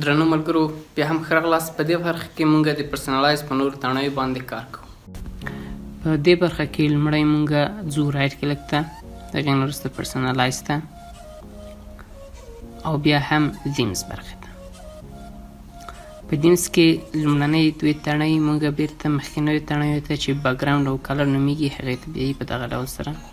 درنو ملګرو بیا هم ښه راغلاست په دې برخه کې مونږ د پرسنلایز په نورو تڼیو باندې کار کوو. په دې برخه کې لومړی مونږ ځو رایټ کلیک ته د هغې نه وروسته پرسنلایز ته او بیا هم دیمز برخه ته. په دیمز کې لومړنۍ دوې تڼۍ مونږ بیرته مخکینیو تڼیو ته چې بکګراوند او کلر نومیږي هغې ته بیایي په دغه ډول سره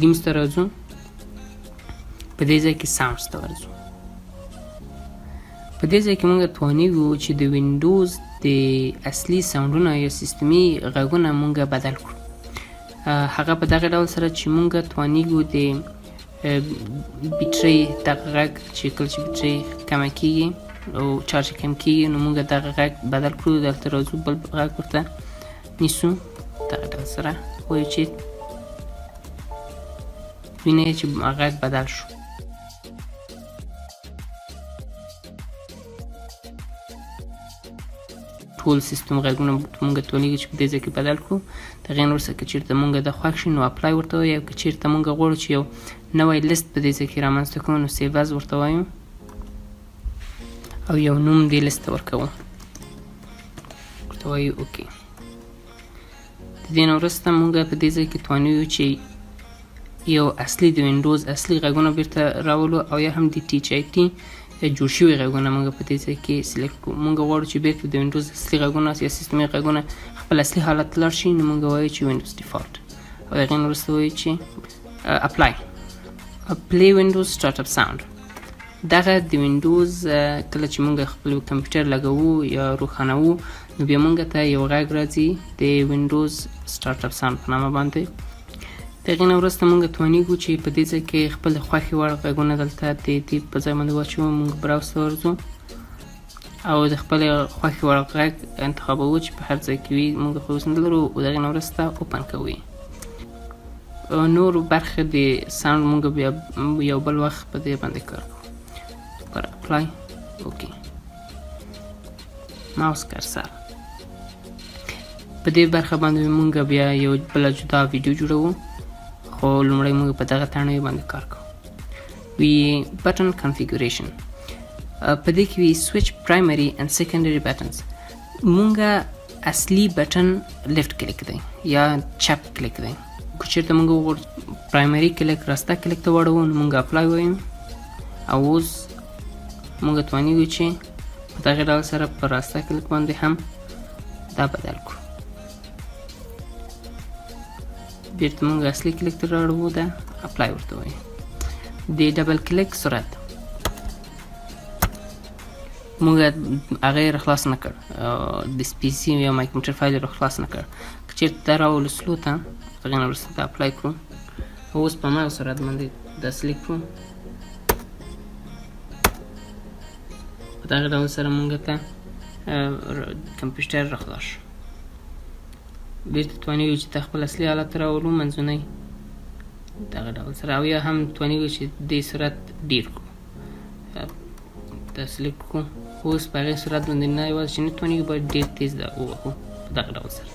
دیمز ته راځو په دې ځای کې ساوندز ته ورځو په دې ځای کې موږ توانیږو چې د وینډوز د اصلي ساوندونه یا سیستمي غږونه موږ بدل کړو هغه په دغه ډول سره چې موږ توانیږو د بیټرۍ دغه غږ چې کله چې بیټرۍ کمه کیږي او چارج کم کیږي نو موږ دغه غږ بدل کړو دلته راځو بل غږ ورته نیسو دغه ډول سره وایو چې وینئ چې غږ بدل شو ټول سیستم غږونه مونږ تولیږي چې په دې ځای کې بدل کړو. د هغې نه وروسته که چېرته مونږ د خوښ شي نو اپلای ورته وایو. او که چېرته مونږ غواړو چې یو نوی لیست په دې ځای کې رامنځته کړو نو سیو از ورته وایو. او یو نوم دې لیست ته ورکوو. ورته وایو اوکې د دې نه وروسته مونږ په دې ځای کې توانیو چې یو اصلي د وینډوز اصلي غږونه بیرته راولو او یا هم د ټیچ آی ټي جوړ شوي غږونه موږ په دې ځای کې سلیکټ کړو. موږ غواړو چې بیرته د وینډوز اصلي غږونه یا سیستمي غږونه خپل اصلي حالت ته لاړ شي نو موږ وایو چې وینډوز ډیفالټ او هغې نه وروسته وایو چې اپلای پلی وینډوز سټارټ اپ ساوند دغه د وینډوز کله چې موږ خپل کمپیوټر لګوو یا روښانوو نو بیا موږ ته یو غږ راځي د وینډوز سټارټ اپ ساوند په نامه باندې د هغې نه وروسته موږ توانیږو چې په دې ځای کې خپل خوښې وړ غږونه دلته د دې په ځای باندې واچوو موږ براوز ته ورځو. او د خپل خوښې وړ غږ انتخابوو چې په هر ځای کې وي موږ خو اوس نه لرو د هغې نه وروسته اوپن کوو نور برخې د ساوند موږ بیا یو بل وخت په دې باندې کار کوو پر اپلای اوکې ماوس کرسر په دې برخه باندې موږ بیا یو بل جدا ویډیو جوړوو خو لومړی موږ په دغه تڼیو باندې کار کوو وی بټن کنفیګوریشن په دې کې وی سویچ پرایمري اند سیکنډري بټنز موږ اصلي بټن لیفت کلیک دی یا چپ کلیک دی که چېرته موږ وغواړو پرایمري کلیک راسته کلیک ته واړوو نو موږ اپلای وایو او اوس موږ توانیږو چې په دغه ډول سره په راسته کلیک باندې هم دا بدل کړو بیرته موږ اصلي کلیک ته راوړو دا اپلای ورته وایي د ډبل کلیک سرعت موږ هغه خلاص نه کړ د سپیسي یا مای کمپیوټر فایل خلاص نه کړ که چېرته دا راولو سلو ته نه وروسته دا اپلای کړو اوس په هماغه سرعت باندې دا سلیک کړو په دغه ډول سره موږ ته کمپیوټر را خلاص شو بیرته توانیږو چې د خپل اصلي حالت راولو منځنی دغه ډول سره. او یا هم توانیږو چې دې سرعت ډیر کړو. دا سلیکټ کړو. اوس په هغې سرعت باندې نه یوازې چې نه توانیږو باید ډېر تیز دا ووهو. په دغه ډول سره.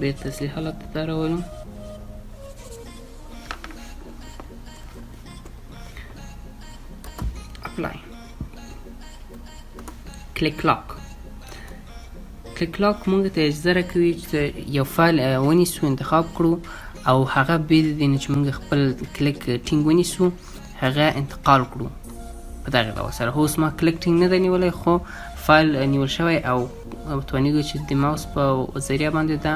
بیرته اصلي حالت ته راولو. اپلای کلیک لاک کلیک لاک موږ ته اجازه راکوي چې یو فایل ونیسو انتخاب کړو او هغه بې د دې چې موږ خپل کلیک ټینګ ونیسو هغه انتقال کړو په دغه ډول سره اوس ما کلیک ټینګ نه دی نیولی خو فایل نیول شوی او توانیږو چې د ماوس په ذریعه باندې دا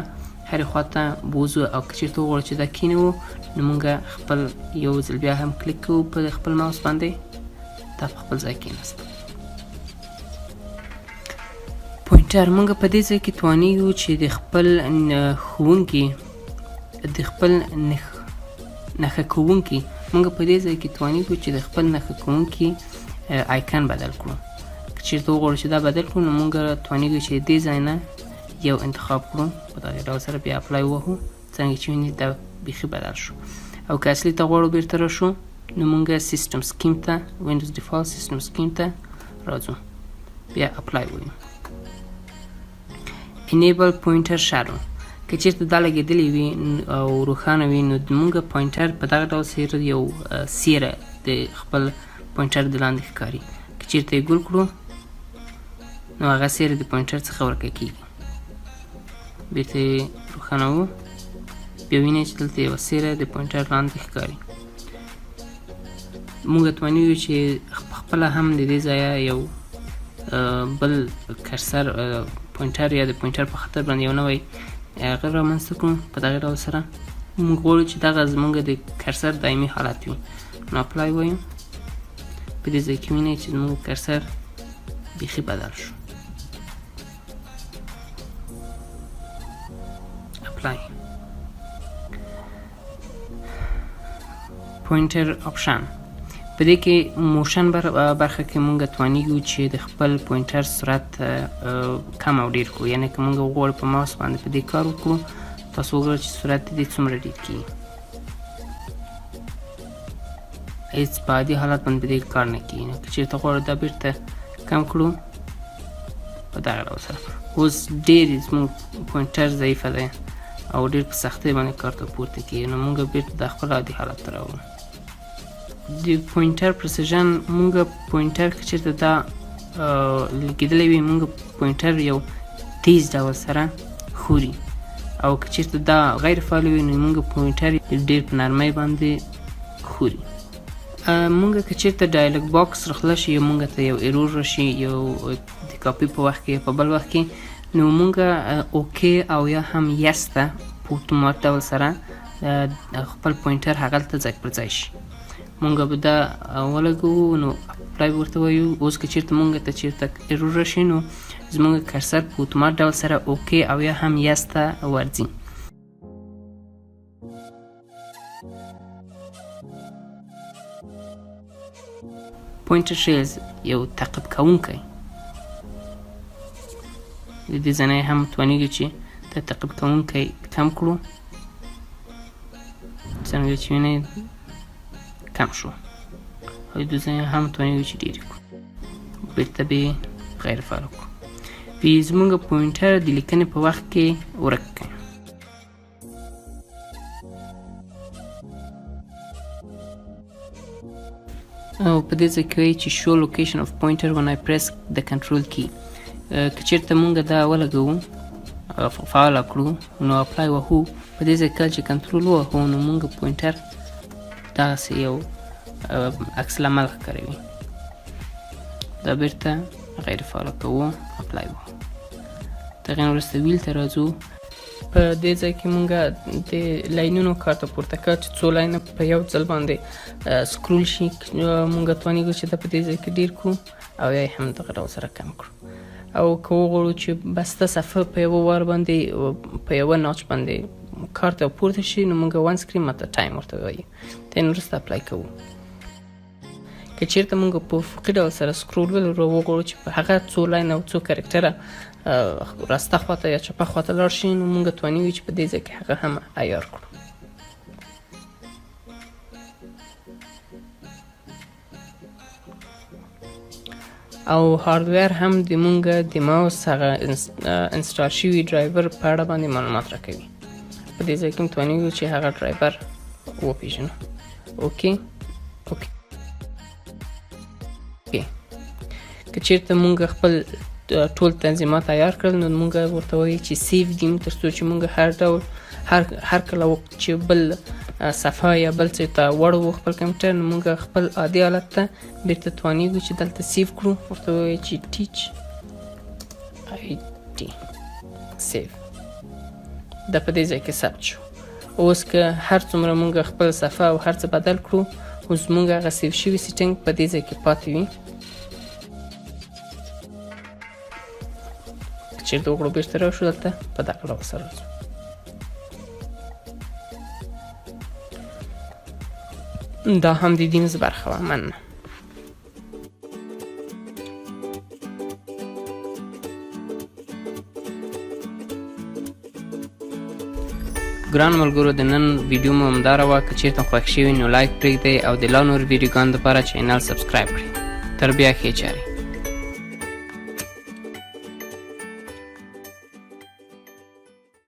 هرې خواته بوځو او که چېرته وغواړو چې دا کینوو نو موږ خپل یو ځل بیا هم کلیک کوو په خپل ماوس باندې دا په خپل ځای کېناست پوینټر موږ په دې ځای کې توانیږو چې د خپل ښوونکي د خپل نښه کوونکي موږ په دې ځای کې توانیږو چې د خپل نښه کوونکي آیکن بدل کړو. که چېرته وغواړو چې دا بدل کړو نو موږ توانیږو چې دې ځای نه یو انتخاب کړو په دغه ډول سره بیا اپلای ووهو څنګه چې وینئ دا بیخي بدل شو. او که اصلي ته غواړو بیرته راشو نو موږ سیستم سکیم ته وینډوز ډیفالت سیستم سکیم ته راځو. بیا اپلای وایو enable pointer shadow. که چیرته دا لګېدلې وي او روښانه وي نو موږ پوینټر په دغه ډول سیر یو سیره د خپل پوینټر د لاندې ښکاري که چیرته یې ګول کړو نو هغه سیره د پوینټر څخه ورکه کیږي بیرته یې روښانوو بیا وینئ چې دلته یوه سیره د پوینټر لاندې ښکاري موږ توانیږو چې خپله هم د دې ځایه یو بل کرسر پوینټر یا د پوینټر په خطر باندې یو نوی هغه رامنځته کړو. په دغه ډول سره موږ غواړو چې دغه زموږ د کرسر دایمي حالت وي نو اپلای وایم. په دې ځای کې وینئ چې زموږ کرسر بیخي بدل شو. اپلای پوینټر آپشن په دې کې موشن برخه کې مونږ توانیږو چې د خپل پوینټر سرعت کم او ډیر کړو. یعنی که مونږ وغواړو په ماوس باندې په دې کار وکړو تاسو وګورئ چې سرعت دې څومره ډیر کیږي. هیڅ په عادي حالت باندې په دې کار نه کیږي. نو که چېرته غواړو دا بیرته کم کړو په دغه ډول سره. اوس ډېر زموږ پوینټر ضعیفه دی او ډېر په سختۍ باندې کار ته پورته کیږي. نو مونږ بیرته د خپل عادي حالت ته راوړو د پوینټر پرسیژن مونږ پوینټر که چېرته دا لګېدلی وي مونږ پوینټر یو تیز ډول سره خوري او که چېرته دا غیر فعال وي نو مونږ پوینټر ډېر په نرمۍ باندې خوري مونږ که چېرته ډایلوګ باکس راخله شي مونږ ته یو ایرور راشي یو د کاپي په وخت کې په بل وخت کې نو مونږ اوکې او یا هم یس ته په اتومات ډول سره خپل پوینټر هغه ته ځای پر ځای شي مونږ به دا ولګوو نو اپلای ورته وایو اوس که چیرته مونږ ته چیرته ایرور راشي نو زمونږ کرسر په اتومات ډول سره اوکې او یا هم یس ته ورځي پوینټر شیلز یو تعقیب کوونکی د دې ځای هم توانیږي چې د تعقیب کوونکی کم کړو. څنګه چې وینئ کم شو. او د ځای هم توانیږي چې ډېر کړو بیرته به غیر فعال کړو وی زمونږ پوینټر د لیکنې په وخت کې ورک کړي او په دې کې وایي چې location of pointer when I press the control key. که چېرته مونږ دا ولګوو فعال کړو نو اپلای وهو. په دې کې چې کنټرول وهو نو مونږ پوینټر دغسې یو عکس العمل ښکاروي دا بیرته غیر فعال کوو اپلای تر هغې وروسته ویل ته راځو په دې ځای کې مونږ د لاینونو کار ته پورته کړ چې څو لاینه په یو ځل باندې سکرول شي مونږ توانیږو چې دا په دې ځای کې ډیر کړو او یا هم دغه ډول سره کم کړو او که وغواړو چې بسته صفحه په یوه وار باندې په یوه ناچ باندې کار ته پورته شي نو مونږ وان سکرین ماته ټایم ورته وایي تین وروسته اپلای کوو که چیرته مونږ په افقي ډول سره سکرول وغواړو چې په هغه څو لاین او څو کرکټره راسته خواته یا چپه خواته لاړ شي نو مونږ توانیږو چې په دې ځای کې هغه هم عیار کړو او هاردویر هم د مونږ د ماوس هغه انسټال شوي ډرایور په اړه باندې معلومات راکوي په دې ځای کې توانیږو چې هغه ډرایور وپیژنو. اوکې اوکې که چیرته مونږ خپل ټول تنظیمات عیار کړل نو مونږ ورته وایي چې سیف دیم ترڅو چې مونږ هر ډول هر هر کله وخت چې بل صفحه یا بل څه ته وړو خپل کمپیوټر نو مونږ خپل عادي حالت ته بیرته توانیږو چې دلته سیف کړو. ورته وایي چې ټیچ آی ټي سیف دا په دې ځای کې ثبت شو. اوس که هر څومره مونږ خپل صفحه او هر څه بدل کړو اوس مونږ هغه سیف شوي سیټینګ په دې ځای کې پاتې وي. چیرته وکړو بیرته راشو دلته په دغه ډول سره دا هم د دین برخه وه مننه ګران ملګرو د نن ویډیو مو همداره وه که چیرته خوښ شوي نو لایک پرېږدئ او د لا نور ویډیوګانو دپاره چینل سبسکرایب کړئ. تر بیا ښې چارې